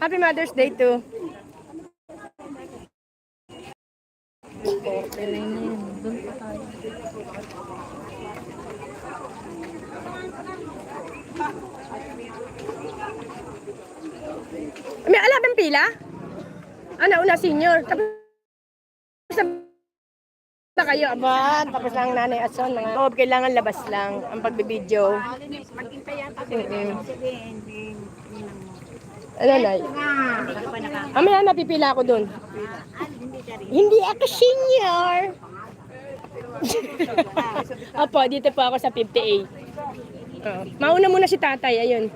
Happy Mother's Day too. May alabang pila? Ano, una senior. Tapos na kayo, aban. Tapos lang nanay ason. Mga oh, kailangan labas lang ang pagbibideo. Maghintay yata Ano, pa nakaka... Mamaya napipila ako dun. Ah, hindi ako senior. Opo, dito po ako sa 58. Oh. Mauna muna si tatay, ayun.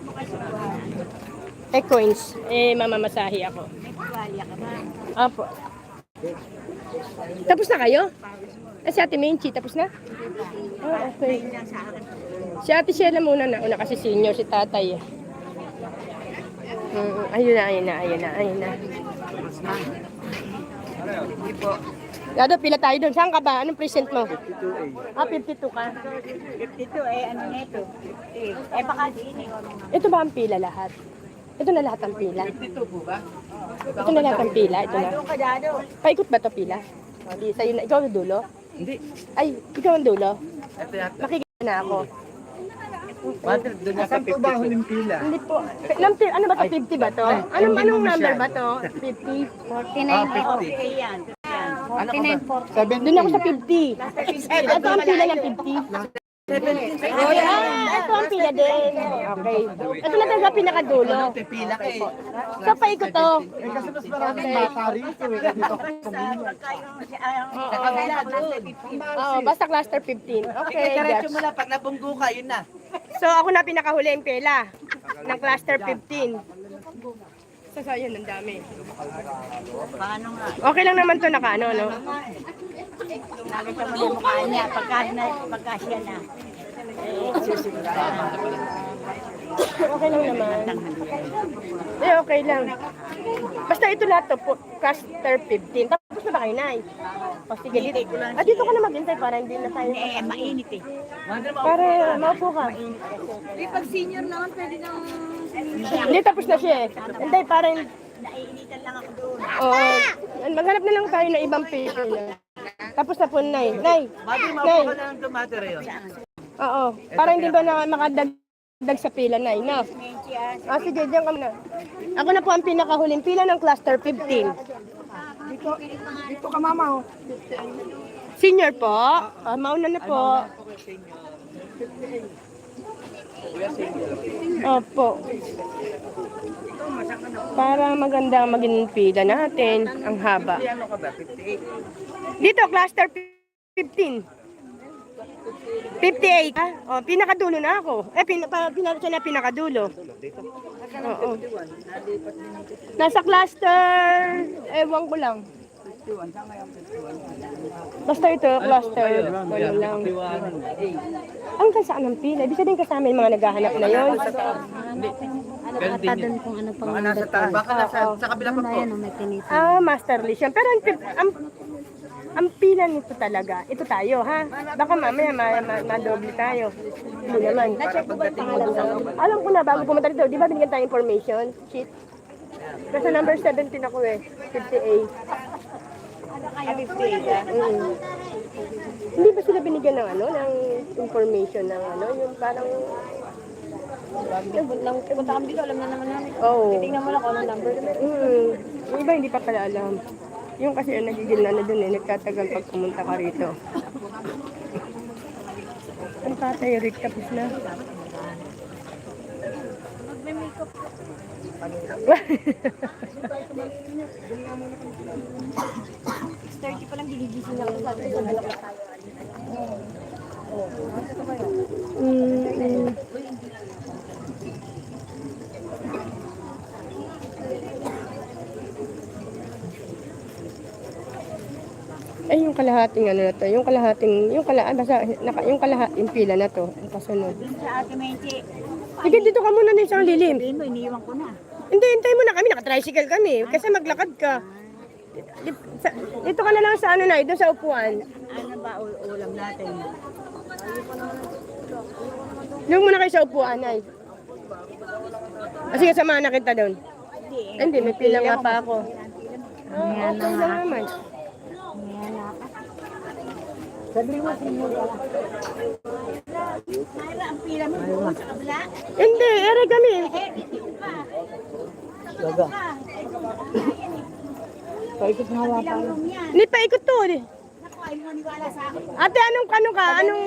Mo kasi buwan? Eh, coins. Eh, mamamasahi ako. May tuwalya ka ba? Opo. Tapos na kayo? Eh, si Ate Menchi, tapos na? Oh, okay. Si Ate Sheila muna na. Una kasi senior, si tatay. eh. Mm, ayun na, ayun na, ayun na, ayun na. Gado, pila tayo doon. Saan ka ba? Anong present mo? 52A. Ah, 52 ka. 52 eh, ano nito? Eh, eh baka din eh. Ito ba ang pila lahat? Ito na lahat ang pila. 52 po ba? Ito na lahat ang pila. Ito na. Dado. Paikot ba to pila? O, di, sa'yo na. Ikaw ang dulo? Hindi. Ay, ikaw ang dulo? Ito yata. Makikita na ako. Mother, doon yata 50 ba huling pila? Hindi po. Pi- ano ba to? 50 ba to? Anong, anong number ba to? 50? 49 Ah, po. 50. Okay yan. Ano ka ba? 49 Doon ako sa 50. Ito ang pila ng 50. Oh, yeah. Ito ang pila din. Okay. Ito na talaga pinakadulo. Pipila ka eh. So, to. Kasi mas maraming bata rito eh. Oo, basta cluster 15. Okay, Diretso mo na, pag nabunggo ka, yun na. So, ako na pinakahuli yung pila ng cluster 15. So, so, yun, ang dami. Okay lang naman to naka ano, no? Nakita mo yung mukha niya pagka, na, pagka siya na. Okay lang naman. Eh, okay lang. Basta ito lahat to, po, cluster 15. Tapos na ba kayo, Nay? O, sige, dito. Ah, dito ka na maghintay para hindi na tayo. Eh, mainit eh. Para maupo ka. pag senior naman, pwede nang... Hindi, tapos na siya eh. Hindi, parang, Naiinitan lang ako doon. oo. maghanap na lang tayo ng ibang pila. Tapos na po, Nay. Nay, Nay. maupo ka na ng tumater yun. Oo. Para hindi ba na makadagdag sa pila, Nay, no? Menchi ah. Sige, diyan ka muna. Ako na po ang pinakahuling pila ng cluster 15. Dito ka mama oh. Senior po? Ah, mauna na po. Opo. Para maganda maging pila natin. Ang haba. Ano ka ba? 58. Dito, cluster 15. 58. Ah, oh, pinakadulo na ako. Eh, pin, pa, siya na pinakadulo. Oo. Nasa cluster, ewan ko lang. Basta ito, cluster, ano lang. Ang kasaan ng pila? Ibig sabihin kasama yung mga naghahanap na yon. Ano ata doon kung ano pang... Baka nasa taas. Baka nasa sa kabila pa po. Tinita. Ah, master list yan. Pero ang, ang, ang pila nito talaga, ito tayo, ha? Baka mamaya ma, ma, madoble tayo. Hindi naman. Alam ko na, bago pumunta dito, di ba binigyan tayo information? Sheet? Kasi number 17 ako eh, 58. Mm. Hindi ba sila binigyan ng ano, ng information ng ano, yung parang... Lang, punta kami dito, alam na naman namin. Oo. Tingnan mo lang kung anong number. Mm, yung iba hindi pa pala alam. Yung kasi ang nagigil na na dun eh, nagtatagal pag pumunta ka rito. Ang tatay, Rick, tapos na. Thirty pa lang gigigising na ako. Sabi ko, dalawa tayo. Mm, mm. Ay, yung kalahating ano na to, yung kalahating, yung kala, ah, basta, naka, yung kalahating pila na to, ang kasunod. Sa ate Menchi, Sige, dito ka muna na isang lilim. sabihin mo, iniiwan ko na. Hindi, hintay mo na kami, naka-tricycle kami, kasi maglakad ka. Dito ka na lang sa ano na, doon sa upuan. Ano ba ul- ulam natin? Yung muna kayo sa upuan, ay. Ah, sige, samahan na kita doon. Hindi. Eh, Hindi, may pila nga pa ako. Oh, okay lang naman. Na. Sabi mo, sinura. Mayra, ang pila mo doon sa kabila. Hindi, ere kami. Eh. Laga. Pa. Paikot nga hawa pa. Ilang room yan. Hindi pa ikot to. eh. Ay sa akin. Ate, anong, ano ka? Anong...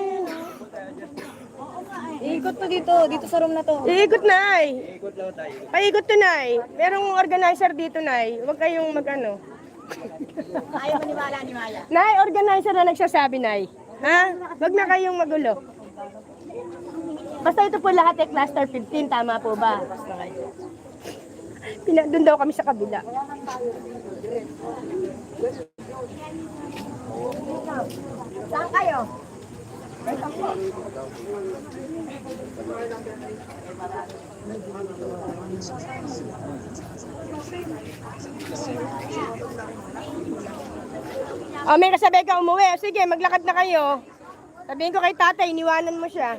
Ikot to dito, dito sa room na to. Iikot na, ay. Ikot lang tayo. Paikot to, nay. Merong organizer dito, nay. Huwag kayong mag-ano. Ayaw mo niwala ni Maya. Nay, organizer na nagsasabi, nay. Ha? Huwag na kayong magulo. Basta ito po lahat ay cluster 15, tama po ba? Pina, doon daw kami sa kabila. Saan kayo? O, Oh, may kasabay ka umuwi. Sige, maglakad na kayo. Sabihin ko kay tatay, iniwanan mo siya.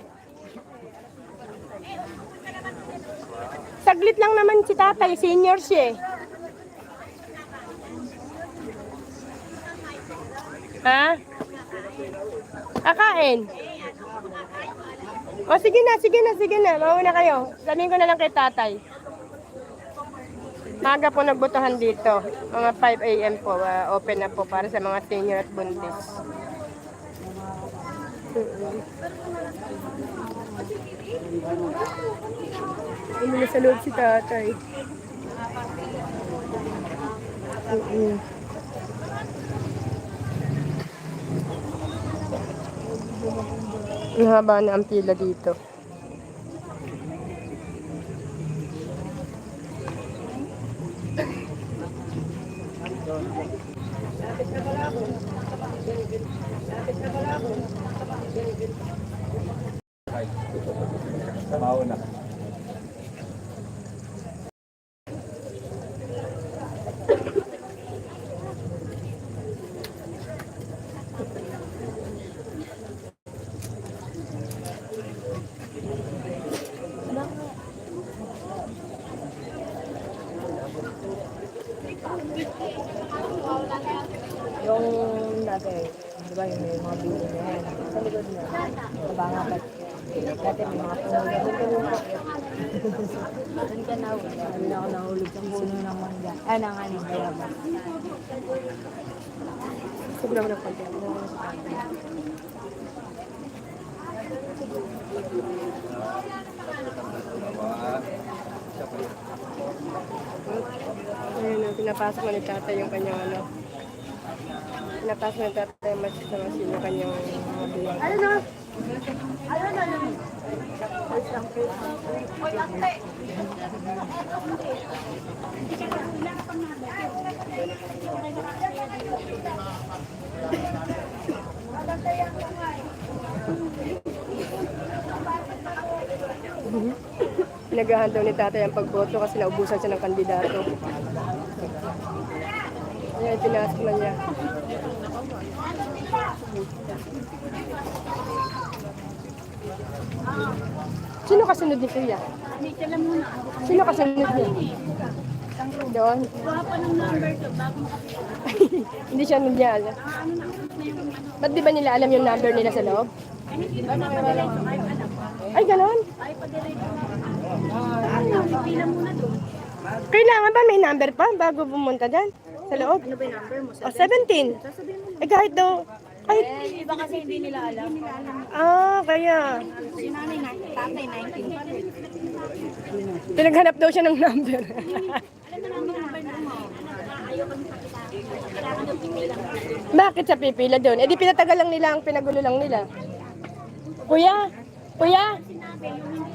Saglit lang naman si tatay, senior siya eh. Ha? Kakain? O sige na, sige na, sige na. Mauna kayo. Sabihin ko na lang kay tatay. Maga po nagbutuhan dito. Mga 5 a.m. po. ah, open na po para sa mga senior at buntis. Umili sa loob si tatay. Mm-mm. Ang haba na ang pila dito. Mauna. Yung dati, di ba yung may mga building na yan, sa likod na, kabanga pa. Dati may mga puno na doon ka lumaki. Doon ka nahulog. Doon ako nahulog sa puno ng mangga. Ah, ng ano, bayabas. Sobrang na konti. Ayun, oh, pinapasok na ni tatay yung kanyang ano. Pinapasok na ni tatay yung mas sa masin yung kanyang mga. Ano na? Pinagahan daw ni tatay ang pagboto kasi naubusan siya ng kandidato. Ayan, pinasok na niya. Sino kasunod ni Kuya? Dito lang muna. Sino kasunod niya? Doon? Guwapa ng number to. Bago Hindi siya niya alam. Ba't di ba nila alam yung number nila sa loob? Ay, ganon? Pila muna doon. Kailangan ba may number pa bago pumunta dyan? Sa loob? Ano ba yung number mo? Oh, 17. Eh kahit daw, kahit, Eh, iba kasi hindi nila alam. ah, kaya. Si nanay, na- tatay, 19 pa rin. Pinaghanap daw siya ng number. Bakit sa pipila doon? Eh di pinatagal lang nila ang pinagulo lang nila. Kuya, kuya,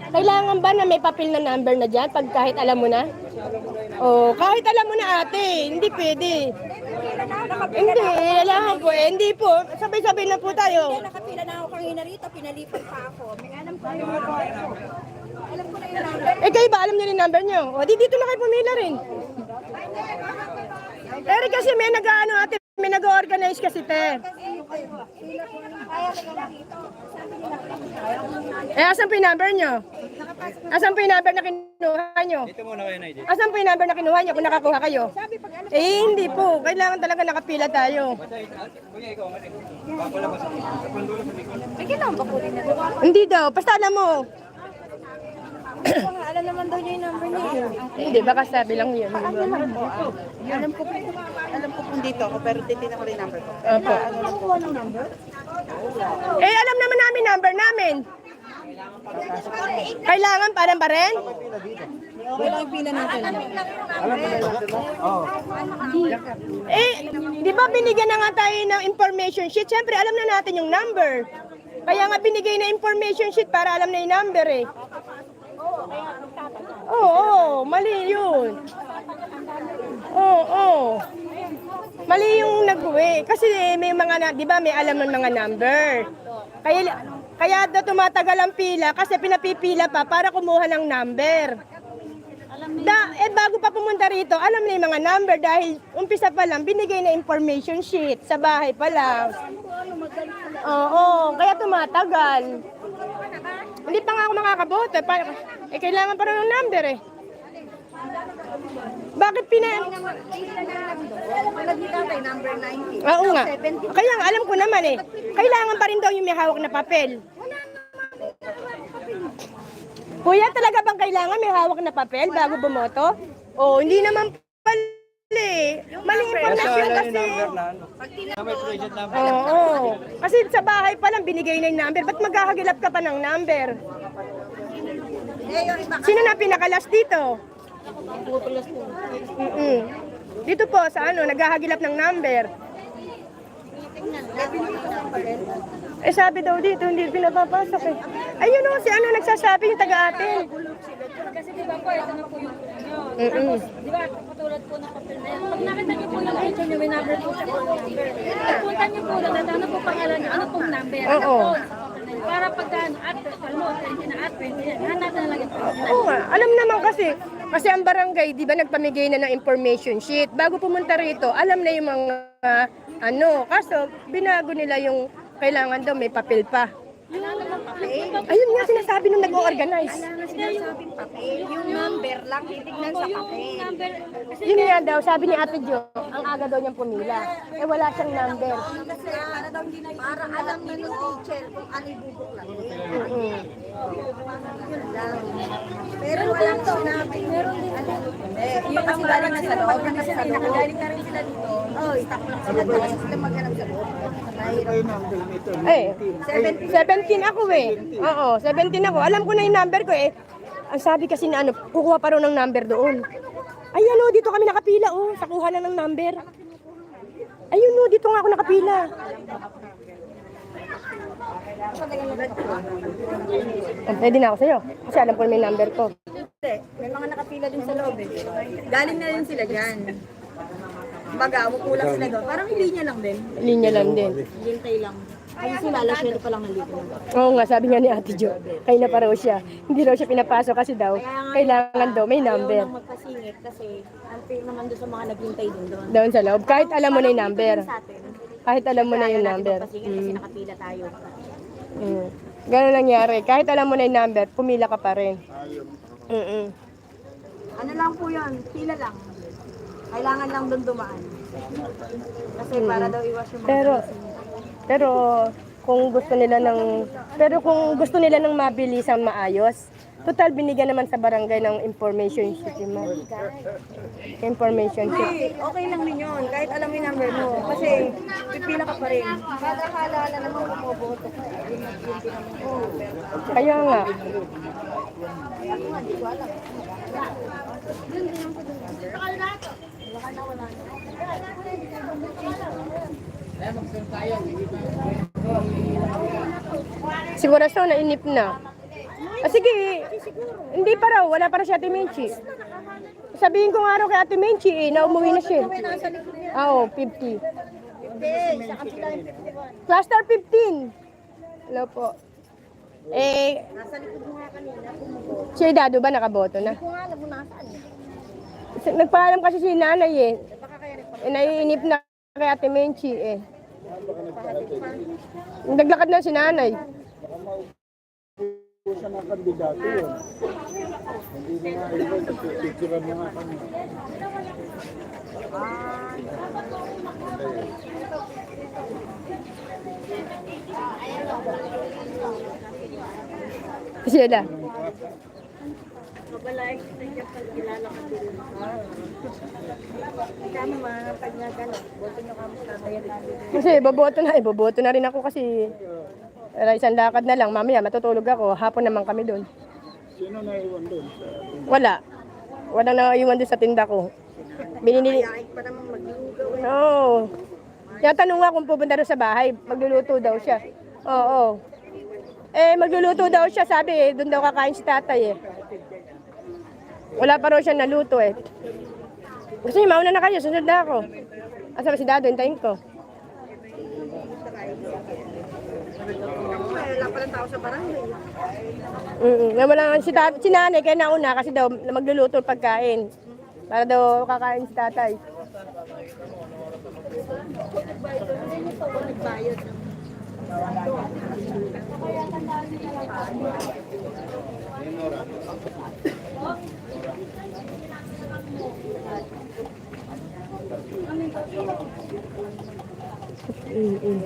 kailangan ba na may papel na number na dyan pag kahit alam mo na? Oh, kahit alam mo na ate, hindi pwede. Hindi, kailangan po. Eh, hindi po. Sabay-sabay na po tayo. Nakapila na ako kanina rito, pinalipat pa ako. May alam ko Eh kayo ba alam niyo yung number niyo? O di dito na kayo pumila rin. Pero kasi may nag-ano ate, may nag-organize kasi te. Eh, asan po yung number nyo? Asan po yung number na kinuha nyo? Dito muna kayo na ito. Asan po yung number na kinuha nyo kung nakakuha kayo? Eh, hindi po. Kailangan talaga nakapila tayo. Kuya, ikaw, ako. Sa pandulo sa likod. Hindi daw. Basta alam mo. Alam naman daw niya yung number niya. Hindi, baka sabi lang yun. Alam ko, alam ko kung dito ako, pero titignan ko rin yung number ko. Opo. Eh, alam naman namin number namin. Kailangan pa pa rin? Eh, di ba binigyan na nga tayo ng information sheet? Siyempre, alam na natin yung number. Kaya nga binigay na information sheet para alam na yung number eh. Oo, oo, mali yun. Oo, oo. Mali nag-uwi. Kasi may mga, na, di ba, may alam ng mga number. Kaya, kaya daw tumatagal ang pila kasi pinapipila pa para kumuha ng number. Da, eh bago pa pumunta rito, alam na yung mga number dahil umpisa pa lang, binigay na information sheet sa bahay pa lang. Oo, kaya tumatagal. Hindi pa nga ako makakaboto. eh. Eh, kailangan pa rin ng number eh. Bakit pina... number 90. Oo nga. Kaya nga, alam ko naman eh. Kailangan pa rin daw yung may hawak na papel. Kuya, talaga bang kailangan may hawak na papel bago bumoto? Oo, hindi naman pala eh. Maling impormasyon kasi. ano. Number. Oo. Kasi sa bahay pa lang binigay na yung number. Ba't maghahagilap ka pa ng number? Sino na pinakalas dito? Mm-mm. Dito po sa ano, naghahagilap ng number. Eh sabi daw dito, hindi pinapapasok eh. Ayun o, si ano nagsasabi yung taga-atin. Kasi di ba po, ito na po yung nyo. Mm-mm. Di ba, katulad po ng papel na yan. Pag nakita niyo po yung picture niyo, may number po siya po number. Pagpunta niyo po ano po pangalan niyo, ano pong number. Oo. Ano po, Para pagka ano, at, ano, 20 na at 20 yan. Hanapin na lang pangalan. Oo nga, alam naman kasi, kasi ang barangay, di ba nagpamigay na ng information sheet. Bago pumunta rito, alam na yung mga, ano, kaso binago nila yung kailangan daw may papel pa. Ayun nga sinasabi nung nag-organize. Sinasabing papel, yung number lang, titignan sa papel. Yun nga daw, sabi ni Ate Jo, ang aga daw niyang pumila. Eh wala siyang number. Kasi para daw hindi na para alam niyo ng teacher kung ano yung. Yun lang. Pero walang sinabi. Meron din. Eh, yung kasi galing na sa loob, kasi sa loob. Nakagaling na rin sila dito. Oh, stop lang sila. Kaya sila maghanap sa loob. Mahirap. Eh, 17 ako eh. Oo, 17 ako. Alam ko na yung number ko eh. Ang sabi kasi na ano, kukuha pa rin ng number doon. Ayan o, dito kami nakapila oh. Sakuha na ng number. Ayun o, dito nga ako nakapila. Oh, pwede na ako sa'yo. Kasi alam ko na may number ko. May mga nakapila din sa loob eh. Galing na rin sila dyan. Baga, kulang sila doon. Parang linya lang din. Linya lang din. Hintay lang. Kasi sila, alas 7 pa lang nandito. Oo nga, sabi nga ni Ate Jo. Kaya na pa raw siya. Hindi raw siya pinapasok kasi daw, kailangan daw may number. Ayaw nang magpasingit kasi ang pay naman doon sa mga naghintay din doon. Doon sa loob. Kahit alam mo na yung number. Kahit alam mo na yung number. kasi nakapila tayo. Mm. Ganun nangyari. Kahit alam mo na yung number, pumila ka pa rin. Mm-mm. Ano lang po yun, pila lang. Kailangan lang doon dumaan. Kasi para daw iwas yung mga Pero, pero kung gusto nila ng, pero kung gusto nila ng mabilisang maayos, total binigyan naman sa barangay ng information sheet yung mga- information sheet. Hindi, okay lang din yun. Kahit alam mo yung number mo. Kasi pipila ka pa rin. Kada halala naman bumoboto ka. Yun ang yun din. Kaya nga. Siguro so, nainip na. Ah, sige, hindi pa raw, wala pa raw si Ate Menchi. Sabihin ko nga raw kay Ate Menchi, eh, na umuwi na siya. Ah, Oo, 50. Cluster 15. Hello po. Eh, si Dado ba nakaboto na? Kung alam mo nasaan. Nagpaalam kasi si nanay eh. Eh, naiinip na kay Ate Menchi eh. Naglakad na si nanay. Po siya kandidato yun. Hindi mo nga kami. Sila. Kami mga pag nga gano'n, buti nyo kami tatayan namin. Kasi boboto na, eh, boboto na rin ako kasi eh, isang lakad na lang. Mamaya matutulog ako. Hapon naman kami doon. Sino na iwan doon? Sa Wala. Wala na iwan doon sa tinda ko. Binili... Kahit pa naman maglugaw eh. Oo. Kaya tanong nga kung pupunta doon sa bahay, magluluto daw siya. Oo. Eh, magluluto daw siya, sabi eh, doon daw kakain si tatay eh. Wala pa raw siya naluto eh. Gusto niyo, mauna na kayo, sunod na ako. Asa ba si Dado, hintayin ko. Wala pa lang tao sa barangay. Mm. Wala nga si, tat- si nanay, kaya nauna kasi daw magluluto pagkain. Para daw kakain si tatay. Mm -mm.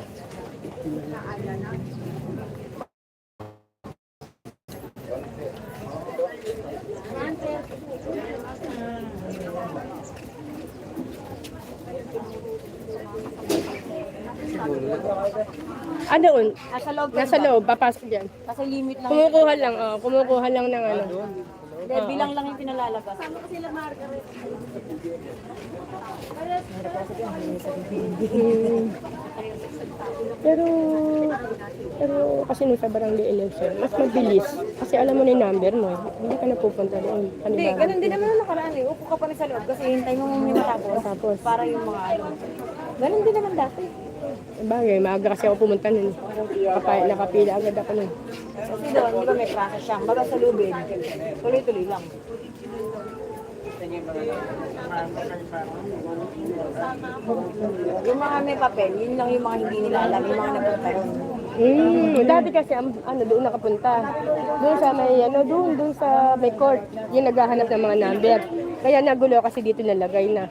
Ano un? Nasa loob Nasa loob, papasok dyan. Kasi limit lang. Kumukuha lang, oh, kumukuha lang ng ano. Hindi, bilang lang yung pinalalabas. Mm. Pero, pero kasi nung sa barangay election, mas mabilis. Kasi alam mo na yung number mo, hindi ka na pupunta doon. Hindi, ganun din naman ang nakaraan eh. Upo ka pa rin sa loob kasi hintay mo may matapos. Tapos, Para yung mga ano. Ganun din naman dati. Bagay, maaga kasi ako pumunta nun. Kapay, nakapila agad ako nun. Kasi doon, di ba may process siya. Baga sa lubid, tuloy-tuloy lang. Yung mga may papel, yun lang yung mga hindi nila alam, yung mga nagpunta ron. Hmm, dati kasi ang- ano doon nakapunta. Doon sa may ano doon doon sa may court, yung naghahanap ng mga number. Kaya nagulo kasi dito nalagay na.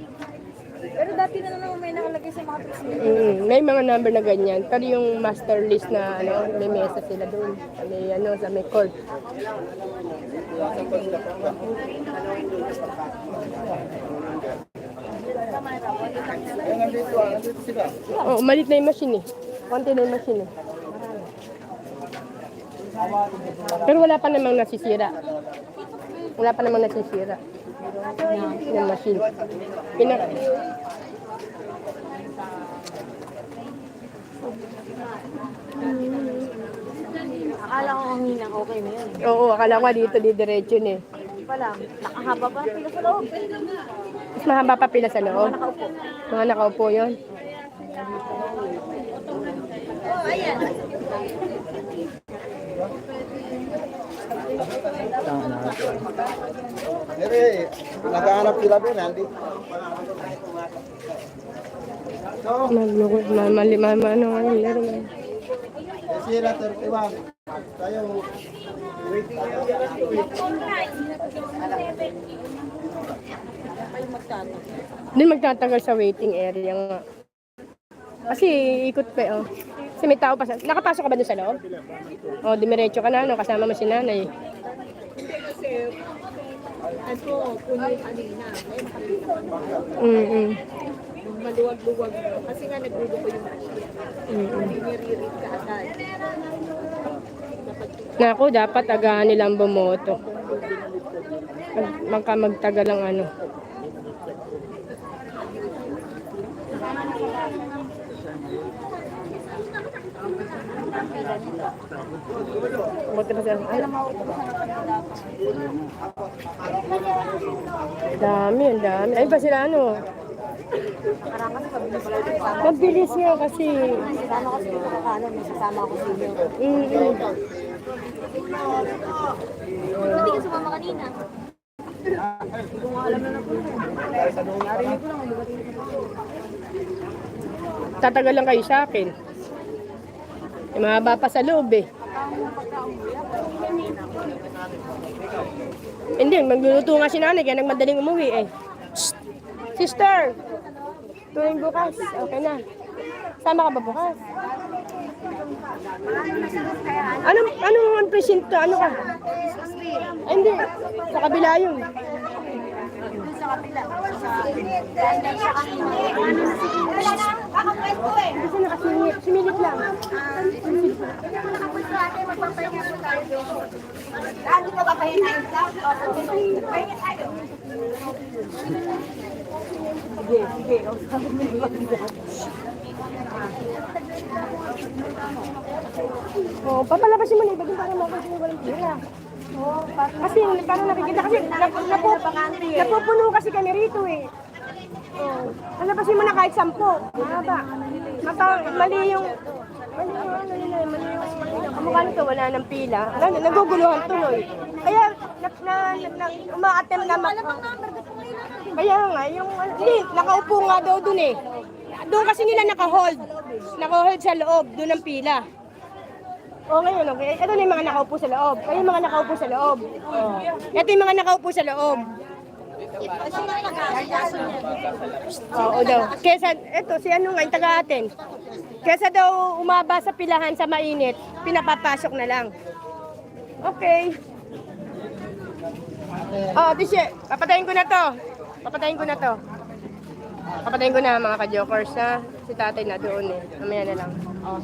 Pero dati na naman sa mga. Mm, may mga number na ganyan. Pero yung master list na ano, may mesa sila doon. May ano, sa may court. Oh, malit na yung machine eh. Konti na yung machine eh. Pero wala pa namang nasisira. Wala pa namang nasisira. Yung machine. Pinak Akala ko ang hinang okay na yun. Oo, akala ko dito didiretso na eh. Hindi pa lang. Nakahaba pa pila sa loob. Mas mahaba pa pila sa loob. Nakaupo. Mga nakaupo yun. Pero eh, naghahanap sila doon, hindi. Magloko, mamali, mama, ano, ano, na. Eh, sila 31. Tayo, waiting Doon magtatagal sa waiting area nga. Kasi ikot pa oh. Kasi may tao pa sa... Nakapasok ka ba doon sa loob? Oh, dimiretso ka na, no? Kasama mo si nanay. Ito, puno yung kanina. Mm Maluwag-luwag. Kasi nga naglugo ko yung machine. Mm -mm. Hindi nire-read ka agad. Naku, dapat agahan nilang bumoto. Mag, magka magtagal ang ano. Dami, ang dami. Ay, pa sila ano? Mabilis nga kasi. kasama kasi yung ano, may sasama ko sino. Mm -mm. Hindi ka sumama kanina. Narinig ko lang, Tatagal lang kayo sa akin. Mahaba pa sa loob eh. Hindi, magluluto nga si nanay, kaya nagmadaling umuwi eh. Shh! Sister! Tuwing bukas, okay na. Sama ka ba bukas? Anong, anong presinto? Ano ka? Ay, hindi. Sa kabila yun. Hindi siya nakasingit. Sumilip lang. Lagi ka ba pahinga? Pahinga tayo. Sige, sige. Oh, papalabasin mo na iba din para makakasing walang pira. Oh, kasi parang nakikita kasi nap, napu, napupuno kasi kami rito eh. Oh, palabasin mo na kahit sampo. Mahaba. Mata, mali yung mali yung ano nila, mali yung kamukha nito, wala ng pila. Ano, naguguluhan tuloy. Kaya na, na, na, na uma-attempt na mak- kaya nga, yung, hindi, nakaupo nga daw dun eh. Doon kasi nila naka-hold. Naka-hold sa loob, doon ang pila. O ngayon, okay. Ito na yung mga nakaupo sa loob. Kayo yung mga nakaupo sa loob. Oh. Ito yung mga nakaupo sa loob. Oo daw. Kesa, ito, si ano nga, yung taga-atin. Kesa daw umaba sa pilahan sa mainit, pinapapasok na lang. Okay. Oh, Tisha, papatayin ko na to. Papatayin ko na to. Papatayin ko na mga ka-jokers ha. Si tatay na doon eh. Mamaya na lang. Oh.